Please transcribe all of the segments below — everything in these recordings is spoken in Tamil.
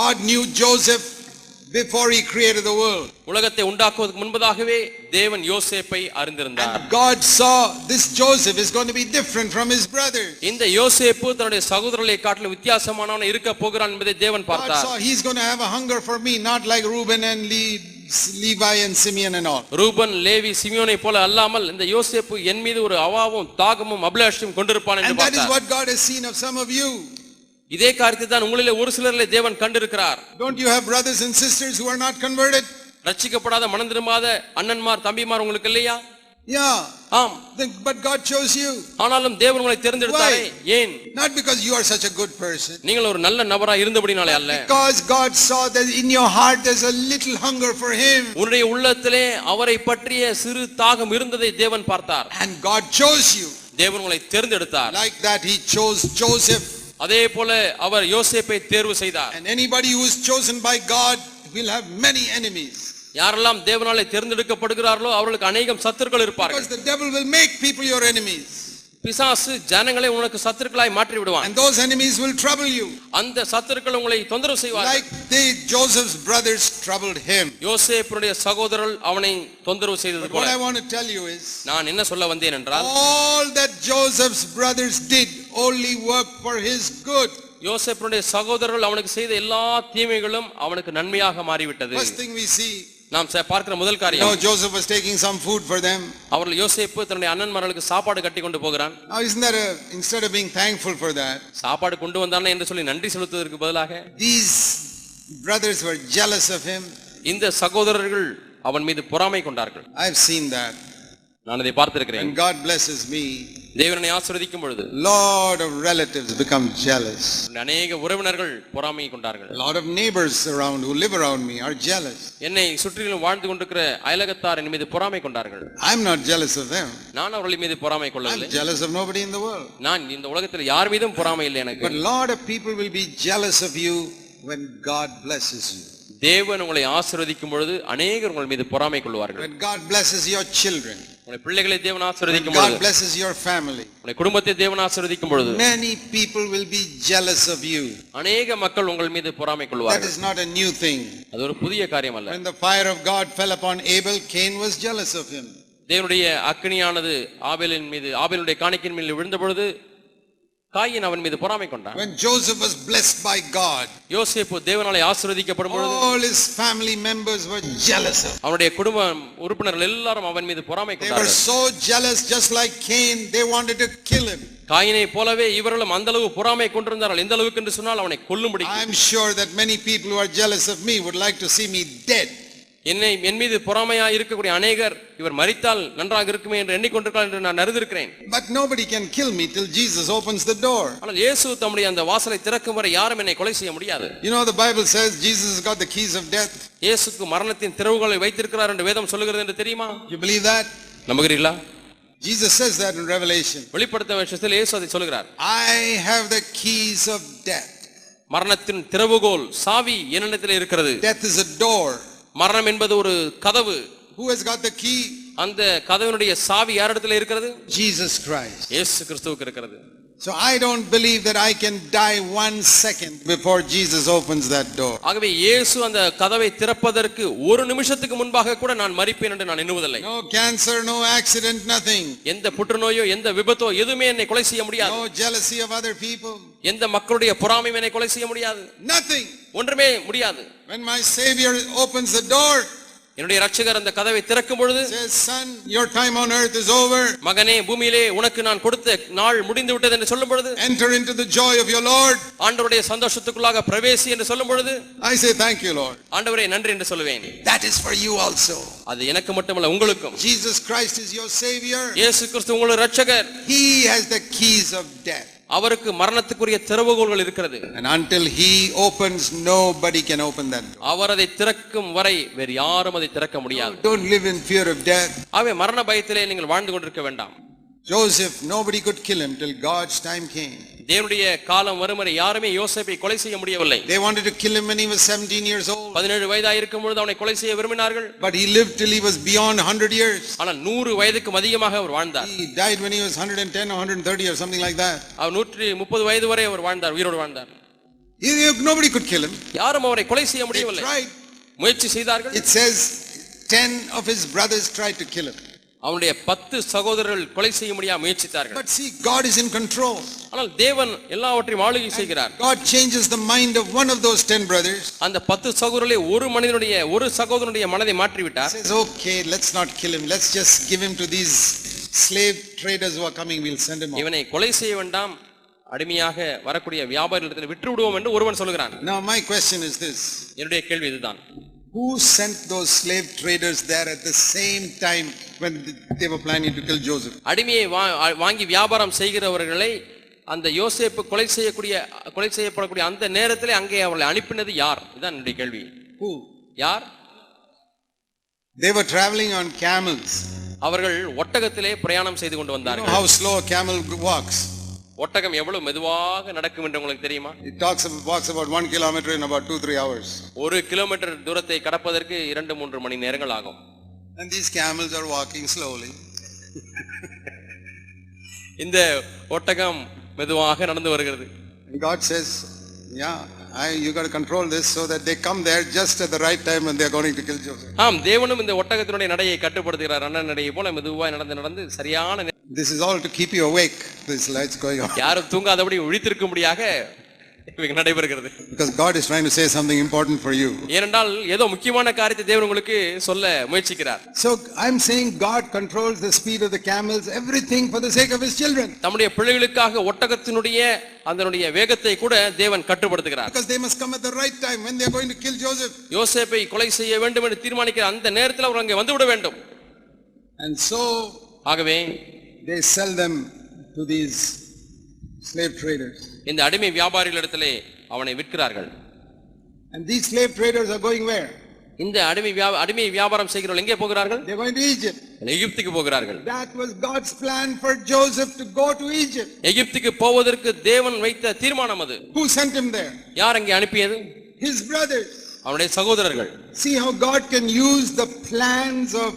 God knew Joseph before he created the world. உலகத்தை உண்டாக்குவதற்கு முன்பதாகவே தேவன் யோசேப்பை அறிந்திருந்தார் And God saw this Joseph is going to be different from his brothers. இந்த யோசேப்பு தன்னுடைய சகோதரர்களை காட்டிலும் வித்தியாசமானவன் இருக்க போகிறான் என்பதை தேவன் God பார்த்தார் saw he's going to have a hunger for me, not like Reuben and Le- Levi and Simeon and all. Reuben Levi சிமியோனை போல அல்லாமல் இந்த யோசேப்பு என் மீது ஒரு அவாவும் தாகமும் அபிலாஷையும் கொண்டிருப்பான் என்று And that is பார்த்தார் what God has seen of some of you. இதே காரியத்தை தான் உங்களிலே ஒரு சிலரிலே தேவன் கண்டிருக்கிறார் Don't you have brothers and sisters who are not converted? ரட்சிக்கப்படாத மனம் திரும்பாத அண்ணன்மார் தம்பிமார் உங்களுக்கு இல்லையா Yeah. ஆம் But God chose you. ஆனாலும் தேவன் உங்களை தேர்ந்தெடுத்தாரே ஏன் Not because you are such a good person. நீங்கள் ஒரு நல்ல நபரா இருந்தபடினாலே அல்ல Because God saw that in your heart there's a little hunger for Him. உன்னுடைய உள்ளத்திலே அவரை பற்றிய சிறு தாகம் இருந்ததை தேவன் பார்த்தார் And God chose you. தேவன் உங்களை தேர்ந்தெடுத்தார் Like that, He chose Joseph. அதே போல அவர் யோசேப்பை தேர்வு செய்தார் And anybody who is chosen by God will have many enemies. யாரெல்லாம் தேவனாலே தேர்ந்தெடுக்கப்படுகிறார்களோ அவர்களுக்கு அநேகம் சத்துருக்கள் இருப்பார்கள் Because the devil will make people your enemies. பிசாசு ஜனங்களை உனக்கு சத்துருக்களாய் மாற்றி விடுவான் And those enemies will trouble you. அந்த சத்துருக்கள் உங்களை தொந்தரவு செய்வார்கள் Like they, Joseph's brothers troubled him. யோசேப்பினுடைய சகோதரர்கள் அவனை தொந்தரவு செய்தது But what போல I want to tell you is, நான் என்ன சொல்ல வந்தேன் என்றால் all that Joseph's brothers did only worked for his good. யோசேப்பினுடைய சகோதரர்கள் அவனுக்கு செய்த எல்லா தீமைகளும் அவனுக்கு நன்மையாக மாறிவிட்டது First thing we see, நாம் பார்க்கிற முதல் காரியம் Joseph was taking some food for them. அவர்கள் யோசேப்பு தன்னுடைய அண்ணன்மார்களுக்கு சாப்பாடு கட்டி கொண்டு போகிறான் Now, isn't that a, instead of being thankful for that, சாப்பாடு கொண்டு வந்தானே என்று சொல்லி நன்றி செலுத்துவதற்கு பதிலாக these brothers were jealous of him. இந்த சகோதரர்கள் அவன் மீது பொறாமை கொண்டார்கள் I've seen that. நான் அதை பார்த்திருக்கிறேன் When God blesses me, தேவனை ஆசீர்வதிக்கும் பொழுது lot of relatives become jealous. அநேக உறவினர்கள் பொறாமை கொண்டார்கள் A lot of neighbors around who live around me are jealous. என்னை சுற்றிலும் வாழ்ந்து கொண்டிருக்கிற அயலகத்தார் என் மீது பொறாமை கொண்டார்கள் I'm not jealous of them. நான் அவர்கள் மீது பொறாமை I'm கொள்ளவில்லை jealous of nobody in the world. நான் இந்த உலகத்தில் யார் மீதும் பொறாமை இல்லை எனக்கு But a lot of people will be jealous of you when God blesses you. தேவன் உங்களை ஆசீர்வதிக்கும் பொழுது அநேகர் உங்கள் மீது பொறாமை கொள்வார்கள் When God blesses your children. உங்களை பிள்ளைகளை தேவன் When ஆசீர்வதிக்கும் God பொழுது blesses your family. உங்களை குடும்பத்தை தேவன் ஆசீர்வதிக்கும் பொழுது Many people will be jealous of you. அநேக மக்கள் உங்கள் மீது பொறாமை That கொள்வார்கள் is not a new thing. அது ஒரு புதிய காரியம் அல்ல When the fire of God fell upon Abel, Cain was jealous of him. தேவனுடைய அக்கினியானது ஆபேலின் மீது ஆபேலுடைய காணிக்கின் மீது விழுந்த பொழுது காயின் அவன் மீது பொறாமை கொண்டான் When Joseph was blessed by God, யோசேப்பு தேவனாலே ஆசீர்வதிக்கப்படும் பொழுது all his family members were jealous of him. அவனுடைய குடும்ப உறுப்பினர்கள் எல்லாரும் அவன் மீது பொறாமை They were கொண்டார்கள் so jealous, just like Cain, they wanted to kill him. காயினை போலவே இவர்களும் அந்த அளவு பொறாமை கொண்டிருந்தார்கள் எந்த அளவுக்கு என்று சொன்னால் அவனை கொல்லும்படி I'm sure that many people who are jealous of me would like to see me dead. என்னை என் மீது பொறாமையா இருக்கக்கூடிய அநேகர் இவர் மரித்தால் நன்றாக இருக்குமே என்று எண்ணிக்கொண்டிருக்கிறார் என்று நான் அறிந்திருக்கிறேன் But nobody can kill me till Jesus opens the door. ஆனால் இயேசு தம்முடைய அந்த வாசலை திறக்கும் வரை யாரும் என்னை கொலை செய்ய முடியாது You know, the Bible says Jesus has got the keys of death. இயேசுக்கு மரணத்தின் திறவுகளை வைத்திருக்கிறார் என்று வேதம் சொல்லுகிறது என்று தெரியுமா You believe that? நம்புகிறீர்களா Jesus says that in Revelation. வெளிப்படுத்த விஷயத்தில் இயேசு அதை சொல்லுகிறார் I have the keys of death. மரணத்தின் திறவுகோல் சாவி என்னிடத்தில் இருக்கிறது Death is a door. மரணம் என்பது ஒரு கதவு Who has got the key? அந்த கதவினுடைய சாவி யாரிடத்தில் இருக்கிறது Jesus Christ. இயேசு கிறிஸ்துவுக்கு இருக்கிறது So I don't believe that I can die one second before Jesus opens that door. ஆகவே இயேசு அந்த கதவை திறப்பதற்கு ஒரு நிமிஷத்துக்கு முன்பாக கூட நான் மறிப்பேன் என்று நான் எண்ணுவதில்லை No cancer, no accident, nothing. எந்த புற்றுநோயோ எந்த விபத்தோ எதுவுமே என்னை கொலை செய்ய முடியாது No jealousy of other people. எந்த மக்களுடைய பொறாமையும் என்னை கொலை செய்ய முடியாது Nothing. ஒன்றுமே முடியாது When my Savior opens the door, என்னுடைய ரட்சகர் அந்த கதவை திறக்கும் பொழுது Son, your time on earth is over. மகனே பூமியிலே உனக்கு நான் கொடுத்த நாள் முடிந்து விட்டது என்று சொல்லும் பொழுது Enter into the joy of your Lord. ஆண்டவருடைய சந்தோஷத்துக்குள்ளாக பிரவேசி என்று சொல்லும் பொழுது I say, Thank you, Lord. ஆண்டவரே நன்றி என்று சொல்லுவேன் That is for you also. அது எனக்கு மட்டுமல்ல உங்களுக்கும் Jesus Christ is your Savior. இயேசு கிறிஸ்து உங்களுடைய ரட்சகர் He has the keys of death. அவருக்கு மரணத்துக்குரிய திறவுகோல்கள் இருக்கிறது And until He opens, nobody can open that door. அவர் அதை திறக்கும் வரை வேறு யாரும் அதை திறக்க முடியாது Don't live in fear of death. ஆகவே மரண பயத்திலே நீங்கள் வாழ்ந்து கொண்டிருக்க வேண்டாம் Joseph, nobody could kill him till God's time came. தேவனுடைய காலம் வரும் வரை யாருமே யோசேப்பை கொலை செய்ய முடியவில்லை They wanted to kill him when he was 17 years old. பதினேழு வயதா இருக்கும் பொழுது அவனை கொலை செய்ய விரும்பினார்கள் But he lived till he was beyond 100 years. ஆனால் நூறு வயதுக்கும் அதிகமாக அவர் வாழ்ந்தார் He died when he was 110 or 130 or something like that. அவர் நூற்றி முப்பது வயது வரை அவர் வாழ்ந்தார் உயிரோடு வாழ்ந்தார் You- you- Nobody could kill him. யாரும் அவரை கொலை செய்ய They முடியவில்லை tried. முயற்சி செய்தார்கள் It says 10 of his brothers tried to kill him. அவனுடைய பத்து சகோதரர்கள் கொலை செய்ய முடியாம முயற்சித்தார்கள் But see, God is in control. ஆனால் தேவன் எல்லாவற்றையும் ஆளுகை செய்கிறார் God changes the mind of one of those 10 brothers. அந்த பத்து சகோதரர்களை ஒரு மனிதனுடைய ஒரு சகோதரனுடைய மனதை மாற்றிவிட்டார் Says, okay, let's not kill him. Let's just give him to these slave traders who are coming. We'll send him off. இவனை கொலை செய்ய வேண்டாம் அடிமையாக வரக்கூடிய வியாபாரிகளிடத்தில் விட்டு விடுவோம் என்று ஒருவன் சொல்கிறான் Now, my question is this. என்னுடைய கேள்வி இதுதான் Who sent those slave traders there at the same time when they were planning to kill Joseph? அடிமையை வா- வாங்கி வியாபாரம் செய்கிறவர்களை அந்த யோசேப்பு கொலை செய்யக்கூடிய கொலை செய்யப்படக்கூடிய அந்த நேரத்திலே அங்கே அவர்களை அனுப்பினது யார் இதுதான் என்னுடைய கேள்வி Who? யார் They were traveling on camels. அவர்கள் ஒட்டகத்திலே பிரயாணம் செய்து கொண்டு You know வந்தார்கள் how slow a camel walks? ஒட்டகம் எவ்வளவு மெதுவாக நடக்கும் என்று உங்களுக்கு தெரியுமா It talks about, walks about one kilometer in about two, three hours. ஒரு கிலோமீட்டர் தூரத்தை கடப்பதற்கு இரண்டு மூன்று மணி நேரங்கள் ஆகும் And these camels are walking slowly. இந்த ஒட்டகம் மெதுவாக நடந்து வருகிறது And God says, yeah, I, you got to control this so that they come there just at the right time when they're going to kill Joseph. ஆம் தேவனும் இந்த ஒட்டகத்தினுடைய நடையை கட்டுப்படுத்துகிறார் அண்ணன் நடையை போல மெதுவாய் நடந்து நடந்து சரியான This is all to keep you awake. This lights going on. யாரும் தூங்காதபடி விழித்திருக்கும்படியாக இவைகள் நடைபெறுகிறது Because God is trying to say something important for you. ஏனென்றால் ஏதோ முக்கியமான காரியத்தை தேவன் உங்களுக்கு சொல்ல முயற்சிக்கிறார் So I'm saying God controls the speed of the camels, everything for the sake of his children. தம்முடைய பிள்ளைகளுக்காக ஒட்டகத்தினுடைய அதனுடைய வேகத்தை கூட தேவன் கட்டுப்படுத்துகிறார் Because they must come at the right time when they're going to kill Joseph. யோசேப்பை கொலை செய்ய வேண்டும் என்று தீர்மானிக்கிற அந்த நேரத்தில் அவர் அங்கே வந்துவிட வேண்டும் And so ஆகவே they sell them to these slave traders. இந்த அடிமை வியாபாரிகளிடத்திலே அவனை விற்கிறார்கள் And these slave traders are going where? இந்த அடிமை வியா அடிமை வியாபாரம் செய்கிறவர்கள் எங்கே போகிறார்கள் They're going to Egypt. எகிப்துக்கு போகிறார்கள் That was God's plan for Joseph to go to Egypt. எகிப்துக்கு போவதற்கு தேவன் வைத்த தீர்மானம் அது Who sent him there? யார் அங்கே அனுப்பியது His brothers. அவனுடைய சகோதரர்கள் See how God can use the plans of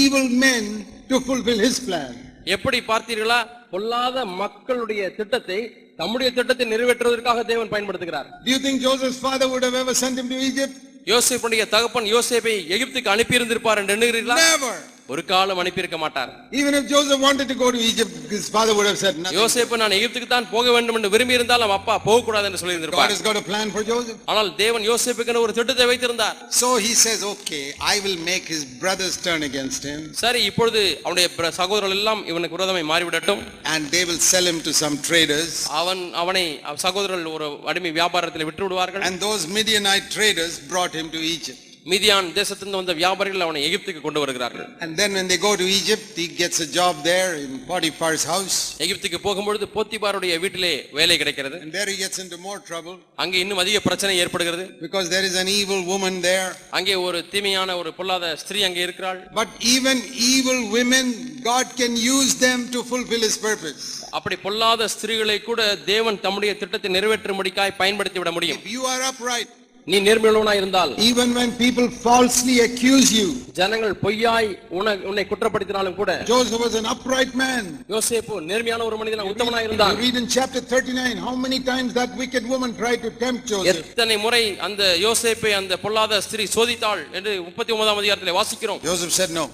evil men to fulfill his plan. எப்படி பார்த்தீர்களா பொல்லாத மக்களுடைய திட்டத்தை தம்முடைய திட்டத்தை நிறைவேற்றுவதற்காக தேவன் பயன்படுத்துகிறார் Do you think Joseph's father would have ever sent him to Egypt? யோசேப்புடைய தகப்பன் யோசேப்பை எகிப்துக்கு அனுப்பியிருந்திருப்பார் என்று எண்ணுகிறீர்களா Never. ஒரு காலம் அனுப்பியிருக்க மாட்டார் Even if Joseph wanted to go to Egypt, his father would have said nothing. யோசேப்பு நான் எகிப்துக்கு தான் போக வேண்டும் என்று விரும்பி இருந்தாலும் அப்பா போக கூடாது என்று God சொல்லியிருந்திருப்பார் has got a plan for Joseph. ஆனால் தேவன் யோசேப்புக்கு ஒரு திட்டத்தை வைத்திருந்தார் So he says, okay, I will make his brothers turn against him சரி இப்பொழுது அவனுடைய சகோதரர்கள் எல்லாம் இவனுக்கு விரோதமாய் மாறிவிடட்டும் and they will sell him to some traders. அவன் அவனை அவன் சகோதரர்கள் ஒரு அடிமை வியாபாரத்தில் விட்டு விடுவார்கள் And those Midianite traders brought him to Egypt. மீதியான் தேசத்திலிருந்து வந்த வியாபாரிகள் அவனை எகிப்துக்கு கொண்டு வருகிறார்கள் And then when they go to Egypt, he gets a job there in Potiphar's house. எகிப்துக்கு போகும்பொழுது போத்திபாருடைய வீட்டிலே வேலை கிடைக்கிறது And there he gets into more trouble அங்கே இன்னும் அதிக பிரச்சனை ஏற்படுகிறது because there is an evil woman there. அங்கே ஒரு தீமையான ஒரு பொல்லாத ஸ்திரீ அங்கே இருக்கிறாள் But even evil women, God can use them to fulfill his purpose. அப்படி பொல்லாத ஸ்திரீகளை கூட தேவன் தம்முடைய திட்டத்தை நிறைவேற்றும்படிக்காய் பயன்படுத்தி விட முடியும் If you are upright, நீ நேர்மையுள்ளவனாய் இருந்தால் even when people falsely accuse you, ஜனங்கள் பொய்யாய் உன- உன்னை குற்றப்படுத்தினாலும் கூட Joseph was an upright man. யோசேப்பு நேர்மையான ஒரு மனிதன் உத்தமனாய் இருந்தான் You read in chapter 39 how many times that wicked woman tried to tempt Joseph. எத்தனை முறை அந்த யோசேப்பை அந்த பொல்லாத ஸ்திரீ சோதித்தாள் என்று முப்பத்தி ஒன்பதாம் அதிகாரத்தில் வாசிக்கிறோம் Joseph said no.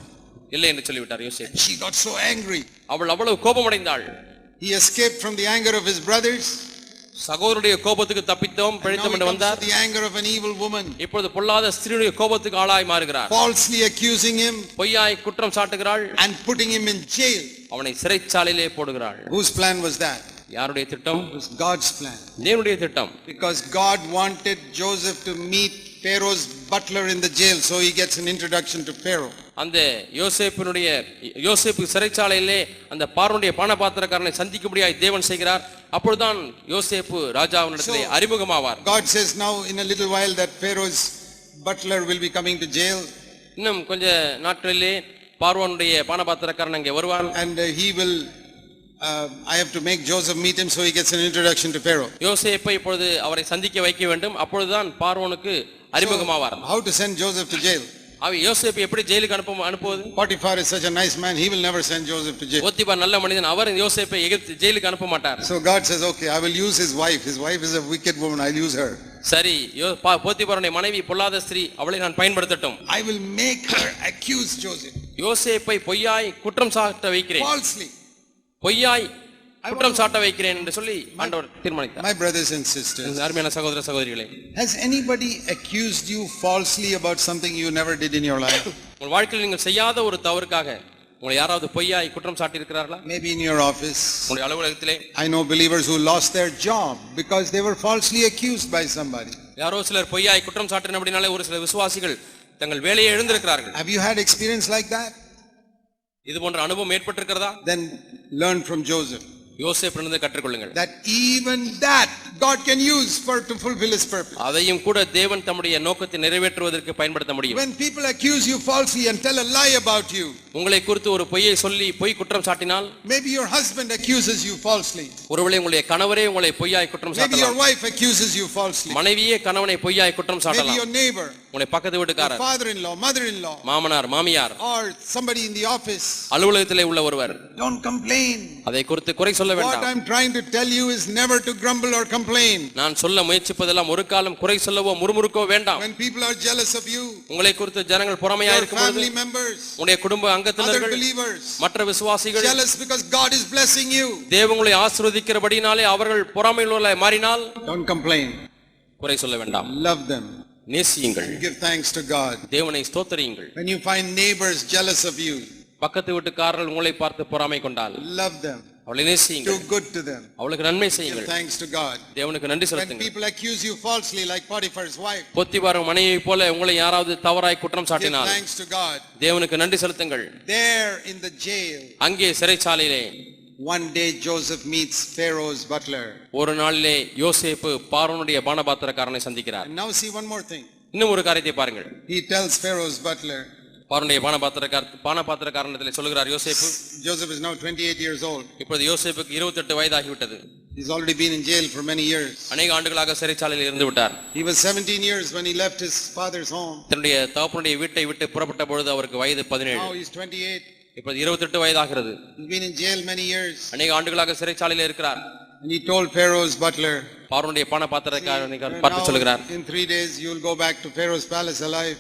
இல்லை என்று சொல்லிவிட்டார் யோசேப் She got so angry. அவள் அவ்வளவு கோபமடைந்தாள் He escaped from the anger of his brothers. சகோதரருடைய கோபத்துக்கு தப்பித்தோம் Now பிழைத்தோம் he என்று comes வந்தார் to the anger of an evil woman, இப்பொழுது பொல்லாத ஸ்திரீயுடைய கோபத்துக்கு ஆளாய் மாறுகிறார் falsely accusing him பொய்யாய் குற்றம் சாட்டுகிறாள் and putting him in jail. அவனை சிறைச்சாலையிலே போடுகிறாள் Whose plan was that? யாருடைய திட்டம் It was God's plan. தேவனுடைய திட்டம் Because God wanted Joseph to meet Pharaoh's butler in the jail, so he gets an introduction to Pharaoh. அந்த யோசேப்பினுடைய யோசேப்பு சிறைச்சாலையிலே அந்த பார்வனுடைய பானபாத்திரக்காரனை சந்திக்கும்படியாய் தேவன் செய்கிறார். அப்பொழுதுதான் யோசேப்பு ராஜாவினிடத்திலே அறிமுகமாவார். God says now in a little while that Pharaoh's butler will be coming to jail. இன்னும் கொஞ்ச நாட்களிலே பார்வனுடைய பானபாத்திரக்காரன் அங்கே வருவான். And uh, he will, uh, I have to make Joseph meet him so he gets an introduction to Pharaoh. யோசேப்பை இப்பொழுது அவரை சந்திக்க வைக்க வேண்டும். அப்பொழுதுதான் பார்வோனுக்கு அறிமுகமாவார். How to send Joseph to jail? அவன் யோசேப்பு எப்படி ஜெயிலுக்கு அனுப்ப அனுப்புவது Potiphar is such a nice man, he will never send Joseph to jail. போத்திபார் நல்ல மனிதன் அவர் யோசேப்பை எகிப்து ஜெயிலுக்கு அனுப்ப மாட்டார் So God says, okay, I will use his wife. His wife is a wicked woman, I'll use her. சரி யோ- பா- போத்திபாருடைய மனைவி பொல்லாத ஸ்திரீ அவளை நான் பயன்படுத்தட்டும் I will make her accuse Joseph யோசேப்பை பொய்யாய் குற்றம் சாட்ட வைக்கிறேன் falsely. பொய்யாய் குற்றம் சாட்ட வைக்கிறேன் என்று சொல்லி ஆண்டவர் தீர்மானித்தார் My brothers and sisters, இந்த அருமையான சகோதர சகோதரிகளே has anybody accused you falsely about something you never did in your life? உங்கள் வாழ்க்கையில் நீங்கள் செய்யாத ஒரு தவறுக்காக உங்களை யாராவது பொய்யாய் குற்றம் சாட்டி இருக்கிறார்களா Maybe in your office. உங்களுடைய அலுவலகத்திலே I know believers who lost their job because they were falsely accused by somebody. யாரோ சிலர் பொய்யாய் குற்றம் சாட்டின அப்படின்னாலே ஒரு சில விசுவாசிகள் தங்கள் வேலையை எழுந்திருக்கிறார்கள் Have you had experience like that? இது போன்ற அனுபவம் ஏற்பட்டிருக்கிறதா Then learn from Joseph யோசேப்பிலிருந்து கற்றுக்கொள்ளுங்கள் that even that God can use for to fulfill his purpose. அதையும் கூட தேவன் தம்முடைய நோக்கத்தை நிறைவேற்றுவதற்கு பயன்படுத்த முடியும் When people accuse you falsely and tell a lie about you, உங்களை குறித்து ஒரு பொய்யை சொல்லி பொய் குற்றம் சாட்டினால் maybe your husband accuses you falsely, ஒருவேளை உங்களுடைய கணவரே உங்களை பொய்யாய் குற்றம் maybe your சாட்டலாம் wife accuses you falsely, மனைவியே கணவனை பொய்யாய் குற்றம் maybe சாட்டலாம் your neighbor, உங்களை பக்கத்து வீட்டுக்காரர் father-in-law, mother-in-law, மாமனார் மாமியார் or somebody in the office. அலுவலகத்திலே உள்ள ஒருவர் Don't complain. அதை குறித்து குறை சொல்ல What வேண்டாம் I'm trying to tell you is never to grumble or complain. நான் சொல்ல முயற்சிப்பதெல்லாம் ஒரு காலம் குறை சொல்லவோ முறுமுறுக்கோ வேண்டாம் When people are jealous of you, உங்களை குறித்து ஜனங்கள் பொறாமையா your இருக்கும் பொழுது family members, உங்களுடைய குடும்ப அங்கத்தினர்கள் believers, மற்ற விசுவாசிகள் jealous because God is blessing you. தேவன் உங்களை ஆசீர்வதிக்கிறபடினாலே அவர்கள் பொறாமையுள்ள மாறினால் Don't complain. குறை சொல்ல வேண்டாம் Love them. நேசியுங்கள் Give thanks to God. தேவனை ஸ்தோத்தரியுங்கள் When you find neighbors jealous of you, பக்கத்து வீட்டுக்காரர்கள் உங்களை பார்த்து பொறாமை கொண்டால் love them. அவளை Do நேசியுங்கள் good to them. அவளுக்கு நன்மை Give செய்யுங்கள் thanks to God. தேவனுக்கு நன்றி When செலுத்துங்கள் people accuse you falsely, like Potiphar's wife, பொத்திபாரும் மனைவியை போல உங்களை யாராவது தவறாய் குற்றம் give சாட்டினால் thanks to God. தேவனுக்கு நன்றி செலுத்துங்கள் There in the jail, அங்கே சிறைச்சாலையிலே one day Joseph meets Pharaoh's butler. ஒரு நாளிலே யோசேப்பு பார்வனுடைய பானபாத்திரக்காரனை சந்திக்கிறார் And now see one more thing. இன்னும் ஒரு காரியத்தை பாருங்கள் He tells Pharaoh's butler, பார்வனுடைய பானபாத்திரக்கார பானபாத்திரக்காரனத்தில் சொல்லுகிறார் யோசேப்பு Joseph is now 28 years old. இப்பொழுது யோசேப்புக்கு இருபத்தெட்டு வயதாகிவிட்டது He's already been in jail for many years. அநேக ஆண்டுகளாக சிறைச்சாலையில் இருந்து விட்டார் He was 17 years when he left his father's home. தன்னுடைய தகப்பனுடைய வீட்டை விட்டு புறப்பட்ட பொழுது அவருக்கு வயது பதினேழு Now he's 28. இப்பொழுது இருபத்தெட்டு வயதாகிறது He's been in jail many years. அநேக ஆண்டுகளாக சிறைச்சாலையில் இருக்கிறார் And he told Pharaoh's butler, பார்வனுடைய பானபாத்திரக்காரனை பார்த்து சொல்லுகிறார் "Now, in three days you will go back to Pharaoh's palace alive.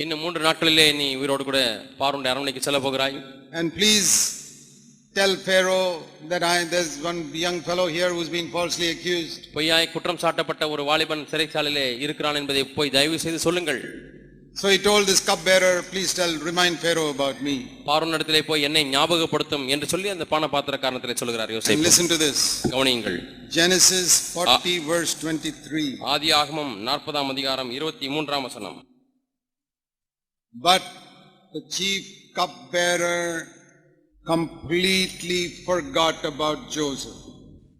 இன்னும் மூன்று நாட்களிலே நீ உயிரோடு கூட பார்வனுடைய அரண்மனைக்கு செல்ல போகிறாய் And please tell Pharaoh that I, there's one young fellow here who's been falsely accused. பொய்யாய் குற்றம் சாட்டப்பட்ட ஒரு வாலிபன் சிறைச்சாலையிலே இருக்கிறான் என்பதை போய் தயவு செய்து சொல்லுங்கள் So he told this cupbearer, please tell, remind Pharaoh about me. பார்வனிடத்திலே போய் என்னை ஞாபகப்படுத்தும் என்று சொல்லி அந்த பானபாத்திரக்காரனத்திலே சொல்லுகிறார் And யோசேப்பு listen to this. கவனியுங்கள் Genesis 40 verse 23. ஆதியாகமம் நாற்பதாம் அதிகாரம் இருபத்தி மூன்றாம் வசனம் But the chief cupbearer completely forgot about Joseph.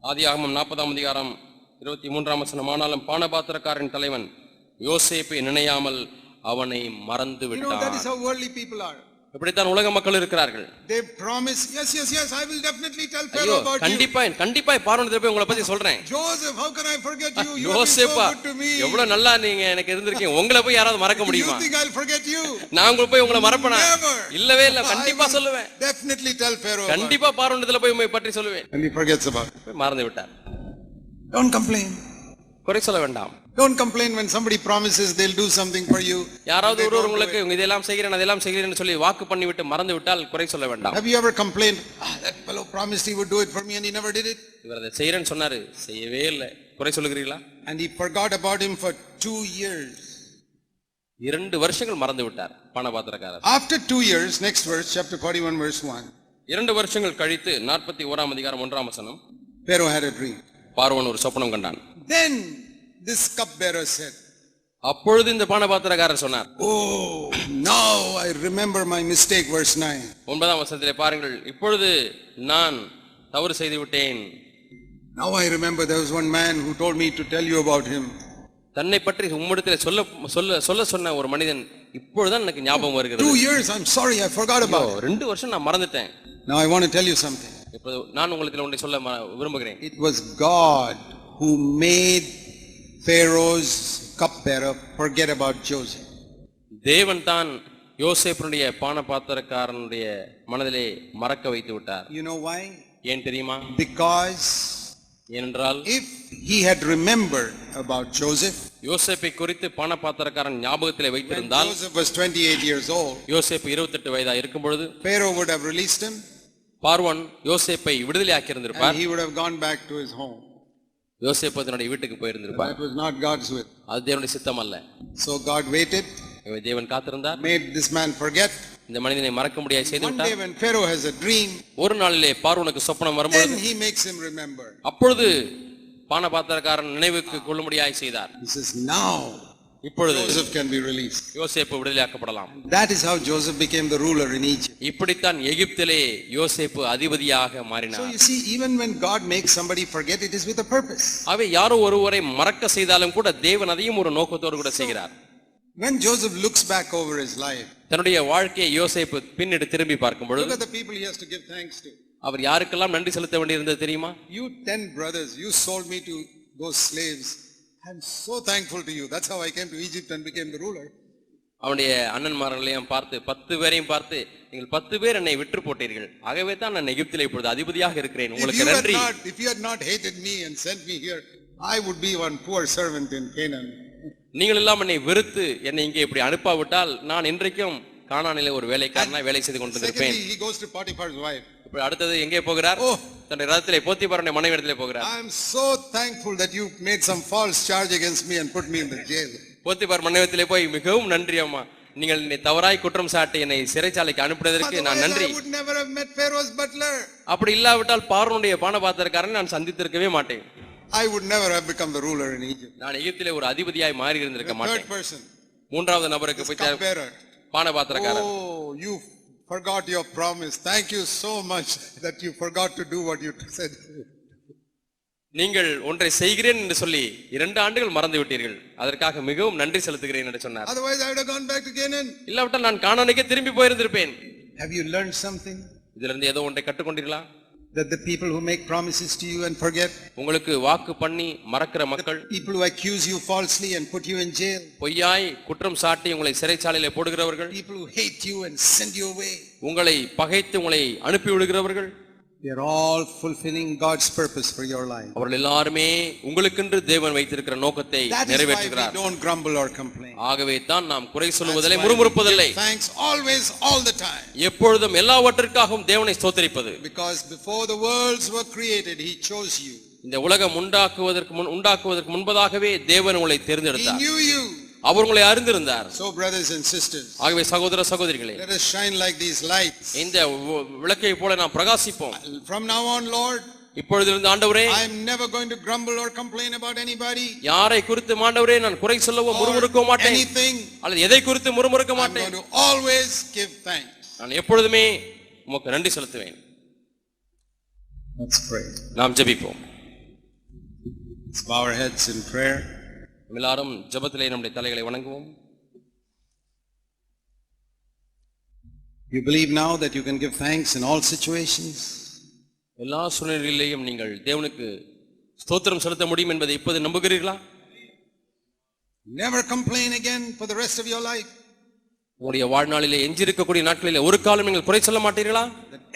ஆதியாகமம் நாற்பதாம் அதிகாரம் இருபத்தி மூன்றாம் வசனம். ஆனாலும் பானபாத்திரக்காரன் தலைவன் யோசேப்பை நினையாமல் அவனை மறந்து You know, that விட்டான் are. இப்படித்தான் உலக மக்கள் இருக்கிறார்கள் They promise, yes, yes, yes, I will definitely tell Pharaoh about you. கண்டிப்பா கண்டிப்பா பார்வனத்துல போய் உங்களை பத்தி சொல்றேன் Joseph, how can I forget you? You so good to me. எவ்வளவு நல்லா நீங்க எனக்கு இருந்திருக்கீங்க உங்களை போய் யாராவது மறக்க Do you முடியுமா think I'll forget you? நான் உங்களுக்கு போய் உங்களை மறப்பனா. இல்லவே இல்ல கண்டிப்பா சொல்லுவேன் Definitely tell Pharaoh. கண்டிப்பா பார்வனத்துல போய் உண்மை பற்றி சொல்லுவேன் And he forgets about மறந்து விட்டார் Don't complain. குறை சொல்ல வேண்டாம் Don't complain when somebody promises they'll do something for you. யாராவது ஒருவர் do உங்களுக்கு it. இதெல்லாம் செய்கிறேன் அதெல்லாம் செய்கிறேன்னு சொல்லி வாக்கு பண்ணி விட்டு மறந்து விட்டால் குறை சொல்ல வேண்டாம் Have you ever complained? Ah, that fellow promised he would do it for me and he never did it. இவர் அதை செய்யறேன்னு சொன்னாரு செய்யவே இல்லை குறை சொல்லுகிறீங்களா And he forgot about him for two years. இரண்டு வருஷங்கள் மறந்து விட்டார் பானபாத்திரக்காரர் After two years, next verse, chapter 41, verse 1, இரண்டு வருஷங்கள் கழித்து நாற்பத்தி ஓராம் அதிகாரம் ஒன்றாம் வசனம் Pharaoh had a dream. பார்வன் ஒரு சொப்பனம் கண்டான் Then this cupbearer said, அப்பொழுது இந்த பானபாத்திரக்காரர் சொன்னார் Oh, now I remember my mistake, verse 9. ஒன்பதாம் வசனத்திலே பாருங்கள் இப்பொழுது நான் தவறு செய்து விட்டேன் Now I remember there was one man who told me to tell you about him. தன்னை பற்றி உம்மிடத்தில் சொல்ல சொல்ல சொல்ல சொன்ன ஒரு மனிதன் இப்பொழுதுதான் எனக்கு ஞாபகம் வருகிறது Two years, I'm sorry, I forgot about O, it. ரெண்டு வருஷம் நான் மறந்துட்டேன் Now I want to tell you something. இப்போது நான் உங்களுக்கு ஒன்றை சொல்ல ம- விரும்புகிறேன் It was God who made Pharaoh's cupbearer forget about Joseph. தேவன் தான் யோசேப்பினுடைய பான பாத்திரக்காரனுடைய மனதிலே மறக்க வைத்து விட்டார் You know why? ஏன் தெரியுமா Because ஏனென்றால் if he had remembered about Joseph, யோசேப்பை குறித்து பான பாத்திரக்காரன் ஞாபகத்திலே வைத்திருந்தால் Joseph was 28 years old, யோசேப்பு இருபத்தெட்டு வயதா இருக்கும் பொழுது Pharaoh would have released him பார்வன் யோசேப்பை விடுதலை ஆக்கியிருந்திருப்பார் and he would have gone back to his home. யோசேப்பு தன்னுடைய வீட்டுக்கு போயிருந்திருப்பார் That was not God's will. அது தேவனுடைய சித்தம் அல்ல God waited, எனவே தேவன் காத்திருந்தார் made this man forget. இந்த மனிதனை மறக்க முடியாது செய்து விட்டார் when Pharaoh has a dream, ஒரு நாளிலே பார்வனுக்கு சொப்பனம் வரும்பொழுது then he makes him remember. அப்பொழுது பான பாத்திரக்காரன் நினைவுக்கு கொள்ளும்படியாய் செய்தார் He says, now இப்பொழுது Joseph can be released. யோசேப்பு விடுதலையாக்கப்படலாம் That is how Joseph became the ruler in Egypt. இப்படித்தான் எகிப்திலே யோசேப்பு அதிபதியாக So மாறினார் you see, even when God makes somebody forget, it is with a purpose. அவை யாரோ ஒருவரை மறக்க செய்தாலும் கூட தேவன் அதையும் ஒரு நோக்கத்தோடு கூட செய்கிறார் When Joseph looks back over his life, தன்னுடைய வாழ்க்கையை யோசேப்பு பின்னிட்டு திரும்பி பார்க்கும் look பொழுது at the people he has to give thanks to. அவர் யாருக்கெல்லாம் நன்றி செலுத்த வேண்டியிருந்தது தெரியுமா You ten brothers, you sold me to those slaves. Thankful to you. That's how I came to Egypt and became the ruler. அவனுடைய அண்ணன்மார்களையும் பார்த்து பத்து பேரையும் பார்த்து நீங்கள் பத்து பேர் என்னை விற்று போட்டீர்கள் ஆகவே தான் நான் எகிப்திலே இப்பொழுது அதிபதியாக இருக்கிறேன் உங்களுக்கு நன்றி if you had not hated me and sent me here, I would be one poor servant in Canaan. நீங்கள் எல்லாம் என்னை வெறுத்து என்னை இங்கே இப்படி அனுப்பாவிட்டால் நான் இன்றைக்கும் கானானிலே ஒரு வேலைக்காரனா வேலை செய்து கொண்டிருப்பேன் he goes to Potiphar's wife. இப்ப அடுத்தது எங்கே போகிறார் Oh. தன்னுடைய ரதத்திலே போத்திபாரனுடைய மனைவி இடத்திலே போகிறார் I'm so thankful that you made some false charge against me and put me in the jail. Potiphar மனைவிடத்திலே போய் மிகவும் நன்றி அம்மா நீங்கள் என்னை தவறாய் குற்றம் சாட்டி என்னை சிறைச்சாலைக்கு அனுப்பினதற்கு நான் Otherwise, நன்றி I would never have met Pharaoh's butler. அப்படி இல்லாவிட்டால் பார்வனுடைய பானபாத்திரக்காரனை நான் சந்தித்திருக்கவே மாட்டேன் I would never have become the ruler in Egypt. நான் எகிப்திலே ஒரு அதிபதியாய் மாறி இருந்திருக்க மாட்டேன் person, மூன்றாவது நபருக்கு போய் cupbearer. பானபாத்திரக்காரர் Oh, you forgot your promise. Thank you so much that you forgot to do what you said. நீங்கள் ஒன்றை செய்கிறேன் என்று சொல்லி இரண்டு ஆண்டுகள் மறந்து விட்டீர்கள் அதற்காக மிகவும் நன்றி செலுத்துகிறேன் என்று சொன்னார் Otherwise, I would have gone back to Canaan. இல்லாவிட்டால் நான் காணானுக்கே திரும்பி போயிருந்திருப்பேன் Have you learned something? இதுல இருந்து ஏதோ ஒன்றை கற்றுக்கொண்டீர்களா That the people who make promises to you and forget, உங்களுக்கு வாக்கு பண்ணி மறக்கிற மக்கள் people who accuse you falsely and put you in jail, பொய்யாய் குற்றம் சாட்டி உங்களை சிறைச்சாலையிலே போடுகிறவர்கள் people who hate you and send you away, உங்களை பகைத்து உங்களை அனுப்பி விடுகிறவர்கள் they are all fulfilling God's purpose for your life. அவர்கள் எல்லாருமே உங்களுக்கென்று தேவன் வைத்திருக்கிற நோக்கத்தை நிறைவேற்றுகிறார் don't grumble or complain. ஆகவே தான் நாம் குறை we முறுமுறுப்பதில்லை Thanks always, all the time. எப்பொழுதும் எல்லாவற்றிற்காகவும் தேவனை ஸ்தோத்தரிப்பது Because before the worlds were created, He chose you. இந்த உலகம் உண்டாக்குவதற்கு முன் உண்டாக்குவதற்கு முன்பதாகவே தேவன் உங்களை He தேர்ந்தெடுத்தார் knew you. அவர் உங்களை அறிந்திருந்தார் So, brothers and sisters, ஆகவே சகோதர சகோதரிகளே let us shine like these lights. இந்த விளக்கை போல நாம் பிரகாசிப்போம் From now on, Lord, இப்பொழுதிருந்து ஆண்டவரே I am never going to grumble or complain about anybody, யாரை குறித்து ஆண்டவரே நான் குறை சொல்லவோ முறுமுறுக்க மாட்டேன் anything. அல்லது எதை குறித்து முறுமுறுக்க I'm மாட்டேன் going to always give thanks. நான் எப்பொழுதுமே உமக்கு நன்றி செலுத்துவேன் Let's pray. நாம் ஜெபிப்போம் Let's bow our heads in prayer. எல்லாரும் ஜெபத்திலே நம்முடைய தலைகளை வணங்குவோம் You believe now that you can give thanks in all situations? எல்லா சூழ்நிலைகளிலேயும் நீங்கள் தேவனுக்கு ஸ்தோத்திரம் செலுத்த முடியும் என்பதை இப்போது நம்புகிறீர்களா Never complain again for the rest of your life. உங்களுடைய வாழ்நாளிலே எஞ்சிருக்கக்கூடிய நாட்களிலே ஒரு காலம் நீங்கள் குறை சொல்ல மாட்டீர்களா?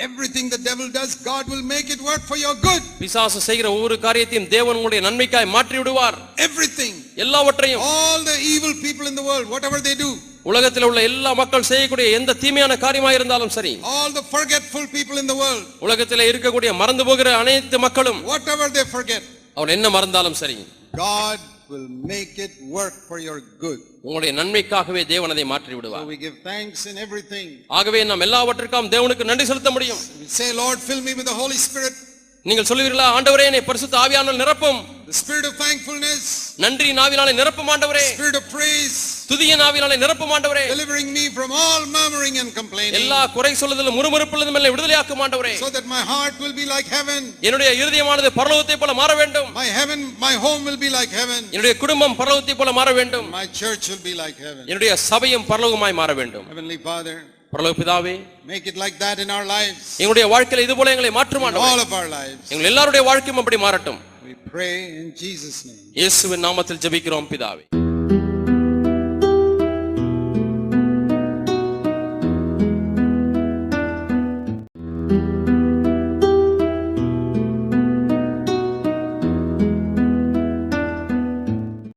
Everything the devil does, God will make it work for your good. பிசாசு செய்கிற ஒவ்வொரு காரியத்தையும் தேவன் உங்களுடைய நன்மைக்காய் மாற்றி விடுவார் Everything. எல்லாவற்றையும். All the evil people in the world, whatever they do, உலகத்தில் உள்ள எல்லா மக்கள் செய்யக்கூடிய எந்த தீமையான காரியமாக இருந்தாலும் சரி. All the forgetful people in the world, உலகத்தில் இருக்கக்கூடிய மறந்து போகிற அனைத்து மக்களும். Whatever they forget, அவர் என்ன மறந்தாலும் சரி. God will make it work for your good. உங்களுடைய நன்மைக்காகவே தேவன் அதை மாற்றி So விடுவார் we give thanks in everything. ஆகவே நாம் எல்லாவற்றிற்கும் தேவனுக்கு நன்றி செலுத்த முடியும் We say, Lord, fill me with the Holy Spirit, நீங்கள் சொல்லுவீர்களா ஆண்டவரே என்னை பரிசுத்த ஆவியானல் நிரப்பும். Spirit of thankfulness, நன்றி நாவினாலே நிரப்பும் ஆண்டவரே. Spirit of praise, துதிய நாவினாலே நிரப்பும் ஆண்டவரே. Delivering me from all murmuring and complaining, எல்லா குறை சொல்லுதலும் முறுமுறுப்புள்ளதும் என்னை விடுதலையாக்கும் ஆண்டவரே. So that my heart will be like heaven. என்னுடைய இருதயமானது பரலோகத்தை போல மாற வேண்டும். My heaven, my home will be like heaven. என்னுடைய குடும்பம் பரலோகத்தை போல மாற வேண்டும். My church will be like heaven. என்னுடைய சபையும் பரலோகமாய் மாற வேண்டும். Heavenly Father, பரலோக பிதாவே make it like that in our lives, எங்களுடைய வாழ்க்கையில இது போல எங்களை மாற்றும் ஆண்டவரே lives. எங்கள் எல்லாருடைய வாழ்க்கையும் அப்படி மாறட்டும் We pray in Jesus' name. இயேசுவின் நாமத்தில் ஜெபிக்கிறோம் பிதாவே